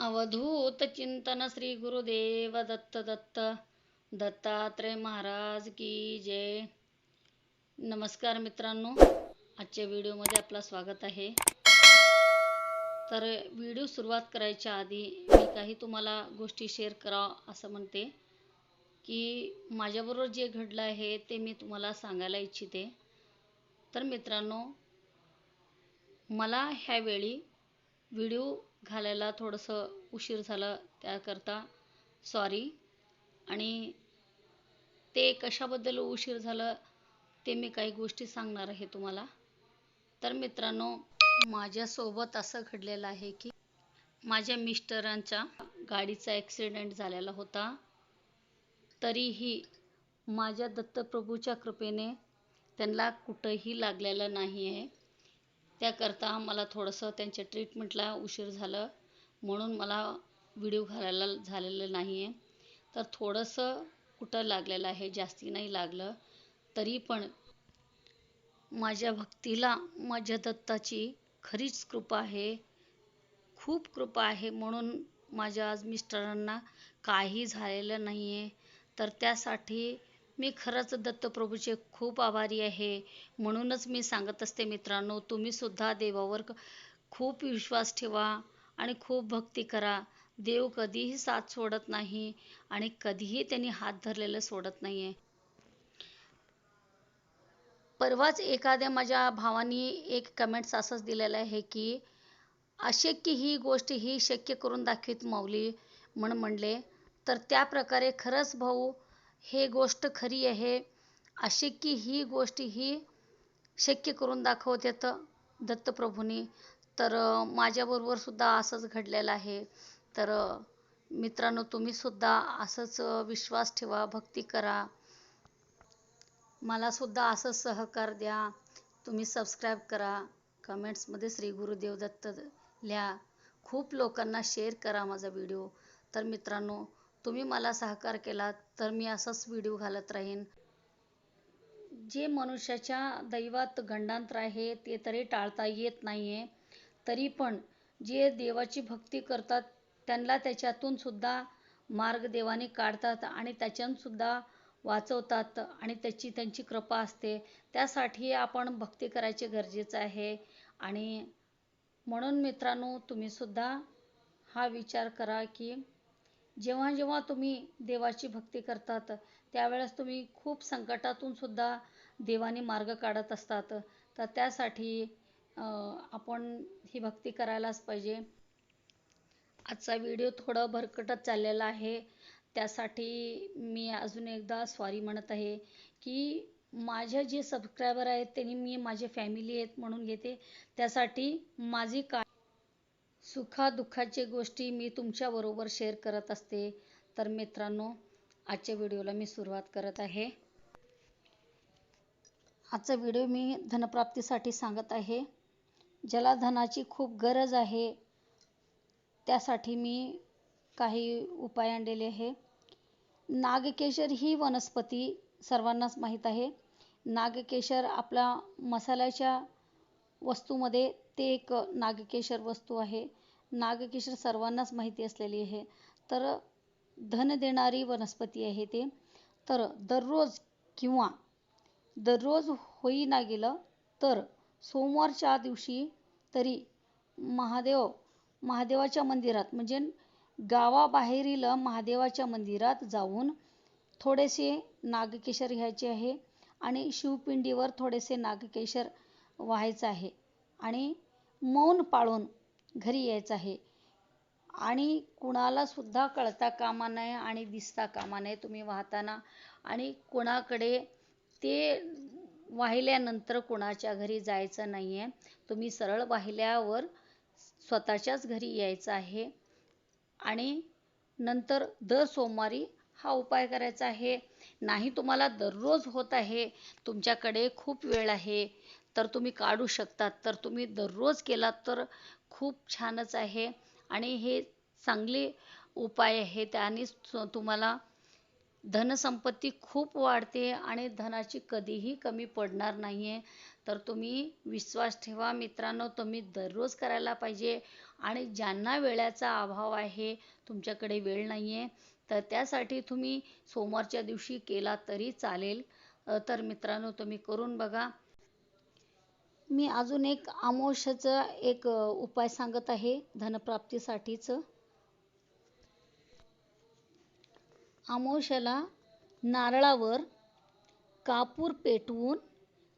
अवधूत चिंतन श्री गुरुदेव दत्त दत्त दत्तात्रय महाराज की जय. नमस्कार मित्रांनो आजच्या व्हिडिओमध्ये आपलं स्वागत आहे. तर व्हिडिओ सुरुवात करायच्या आधी मी काही तुम्हाला गोष्टी शेअर करावं असं म्हणते की माझ्याबरोबर जे घडलं आहे ते मी तुम्हाला सांगायला इच्छिते. तर मित्रांनो मला ह्यावेळी व्हिडिओ घालायला थोडंसं उशीर झालं त्याकरता. सॉरी आणि ते कशाबद्दल उशीर झालं ते मी काही गोष्टी सांगणार आहे तुम्हाला. तर मित्रांनो माझ्यासोबत असं घडलेलं आहे की माझ्या मिस्टरांच्या गाडीचा ॲक्सिडेंट झालेला होता. तरीही माझ्या दत्तप्रभूच्या कृपेने त्यांना कुठंही लागलेलं नाही आहे त्याकरता मला थोडंसं त्यांच्या ट्रीटमेंटला उशीर झालं. म्हणून मला व्हिडिओ घालायला झालेलं नाही आहे तर थोडंसं कुठं लागलेलं आहे जास्ती नाही लागलं. तरी पण माझ्या भक्तीला माझ्या दत्ताची खरीच कृपा आहे. खूप कृपा आहे. म्हणून माझ्या आज मिस्टरांना काही झालेलं नाही आहे तर त्यासाठी मी खरंच दत्तप्रभूचे खूप आभारी आहे. म्हणूनच मी सांगत असते मित्रांनो तुम्हीसुद्धा देवावर खूप विश्वास ठेवा आणि खूप भक्ती करा. देव कधीही साथ सोडत नाही आणि कधीही त्यांनी हात धरलेलं सोडत नाही आहे परवाच एखाद्या माझ्या भावानी एक कमेंट्स असंच दिलेलं आहे की अशक्य ही गोष्ट ही शक्य करून दाखवीत माऊली म्हण म्हणले. तर त्या प्रकारे खरंच भाऊ हे गोष्ट खरी आहे. अशक्य ही गोष्ट ही शक्य करून दाखवतात दत्तप्रभूंनी. तर माझ्याबरोबर सुद्धा असंच घडलेलं आहे. तर मित्रांनो तुम्हीसुद्धा असंच विश्वास ठेवा भक्ती करा. मला सुद्धा असंच सहकार द्या. तुम्ही सबस्क्राईब करा. कमेंट्समध्ये श्री गुरुदेव दत्त लिहा खूप लोकांना शेअर करा माझा व्हिडिओ तर मित्रांनो तुम्ही मला सहकार केला तर मी असंच व्हिडिओ घालत राहीन. जे मनुष्याच्या दैवात गंडांतर आहे ते तरी टाळता येत नाही आहे तरी पण जे देवाची भक्ती करतात त्यांना त्याच्यातून सुद्धा मार्ग देवाने काढतात आणि त्याच्यातूनसुद्धा वाचवतात आणि त्याची त्यांची कृपा असते. त्यासाठी आपण भक्ती करायचे गरजेचं आहे. आणि म्हणून मित्रांनो तुम्हीसुद्धा हा विचार करा की जेव्हा जेव्हा तुम्ही देवाची भक्ती करतात त्यावेळेस तुम्ही खूप संकटातून सुद्धा देवाने मार्ग काढत असतात. तर त्यासाठी आपण ही भक्ती करायलाच पाहिजे. आजचा व्हिडिओ थोडं भरकटत चाललेला आहे. त्यासाठी मी अजून एकदा सॉरी म्हणत आहे की माझ्या जे सबस्क्रायबर आहेत त्यांनी मी माझे फॅमिली आहेत म्हणून घेते. त्यासाठी माझी का सुखादुःखाचे गोष्टी मी तुमच्याबरोबर शेअर करत असते. तर मित्रांनो आजच्या व्हिडिओला मी सुरुवात करत आहे. आजचा व्हिडिओ मी धनप्राप्तीसाठी सांगत आहे. ज्याला धनाची खूप गरज आहे त्यासाठी मी काही उपाय आणलेले आहे. नागकेशर ही वनस्पती सर्वांनाच माहीत आहे. नागकेशर आपला मसाल्याच्या वस्तूमध्ये ते एक नागकेशर वस्तू आहे. नागकेशर सर्वांनाच माहिती असलेली आहे. तर धन देणारी वनस्पती आहे ते. तर दररोज किंवा दररोज होईना गेलं तर सोमवारच्या दिवशी तरी महादेव महादेवाच्या मंदिरात म्हणजे गावाबाहेरील महादेवाच्या मंदिरात जाऊन थोडेसे नागकेशर घ्यायचे आहे आणि शिवपिंडीवर थोडेसे नागकेशर व्हायचं आहे. आणि मौन पाळून घरी यायचं आहे. आणि कुणाला सुद्धा कळता कामा नये आणि दिसता कामा नये तुम्ही वाहताना. आणि कुणाकडे ते वाहिल्यानंतर कुणाच्या घरी जायचं नाही आहे तुम्ही सरळ वाहिल्यावर स्वतःच्याच घरी यायचं आहे. आणि नंतर दर सोमवारी हा उपाय करायचा आहे. नाही तुम्हाला दररोज होत आहे. तुमच्याकडे खूप वेळ आहे. तर तुम्ही काढू शकतात. तर तुम्ही दररोज केलात तर खूप छानच आहे. आणि हे चांगले उपाय आहे त्याने तुम्हाला धनसंपत्ती खूप वाढते आणि धनाची कधीही कमी पडणार नाही आहे तर तुम्ही विश्वास ठेवा मित्रांनो तुम्ही दररोज करायला पाहिजे. आणि ज्यांना वेळाचा अभाव आहे तुमच्याकडे वेळ नाही आहे तर त्यासाठी तुम्ही सोमवारच्या दिवशी केला तरी चालेल. तर मित्रांनो तुम्ही करून बघा. मी अजून एक अमावस्याचा एक उपाय सांगत आहे धनप्राप्तीसाठीच. आमोशाला नारळावर कापूर पेटवून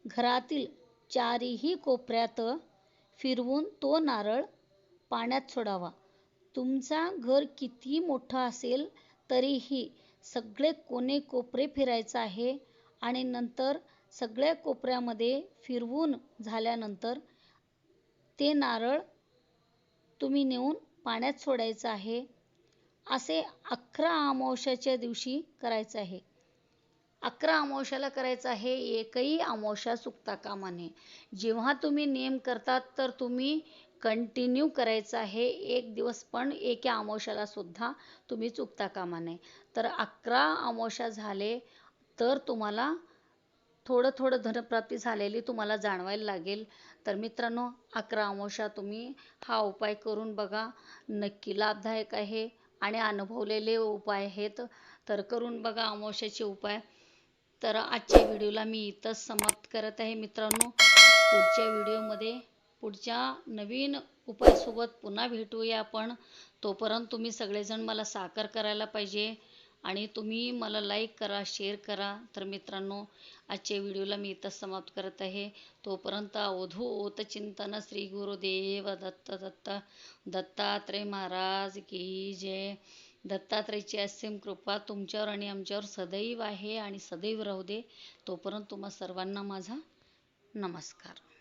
घरातील चारीही कोपऱ्यात फिरवून तो नारळ पाण्यात सोडावा. तुमचा घर किती मोठं असेल तरीही सगळे कोणे कोपरे फिरायचं आहे आणि नंतर सगळ्या कोपऱ्यामध्ये फिरवून झाल्यानंतर ते नारळ तुम्ही नेऊन पाण्यात सोडायचं आहे. असे अकरा अमावश्याच्या दिवशी करायचं आहे. अकरा अमावश्याला करायचं आहे एकही अमावश्या चुकता कामा नये. जेव्हा तुम्ही नेम करतात तर तुम्ही कंटिन्यू करायचं आहे. एक दिवस पण एका अमावश्याला सुद्धा तुम्ही चुकता कामा नये. तर अकरा अमावश्या झाले तर तुम्हाला थोडं थोडं धनप्राप्ती झालेली तुम्हाला जाणवायला लागेल. तर मित्रांनो अकरा अमावस्या तुम्ही हा उपाय करून बघा. नक्की लाभदायक आहे आणि अनुभवलेले उपाय आहेत. तर करून बघा अमावस्याचे उपाय. तर आजच्या व्हिडिओला मी इथंच समाप्त करत आहे मित्रांनो. पुढच्या व्हिडिओमध्ये पुढच्या नवीन उपायासोबत पुन्हा भेटूया आपण. तोपर्यंत तुम्ही सगळेजण मला साकार करायला पाहिजे. आणि तुम्ही मला लाईक करा शेअर करा. तर मित्रांनो आजच्या व्हिडिओला मी इथंच समाप्त करत आहे. तोपर्यंत अवधूत चिंतन श्री गुरुदेव दत्त दत्त दत्तात्रय महाराज की जय. दत्तात्रयची असीम कृपा तुमच्यावर आणि आमच्यावर सदैव आहे आणि सदैव राहू दे. तोपर्यंत तुम्हा सर्वांना माझा नमस्कार.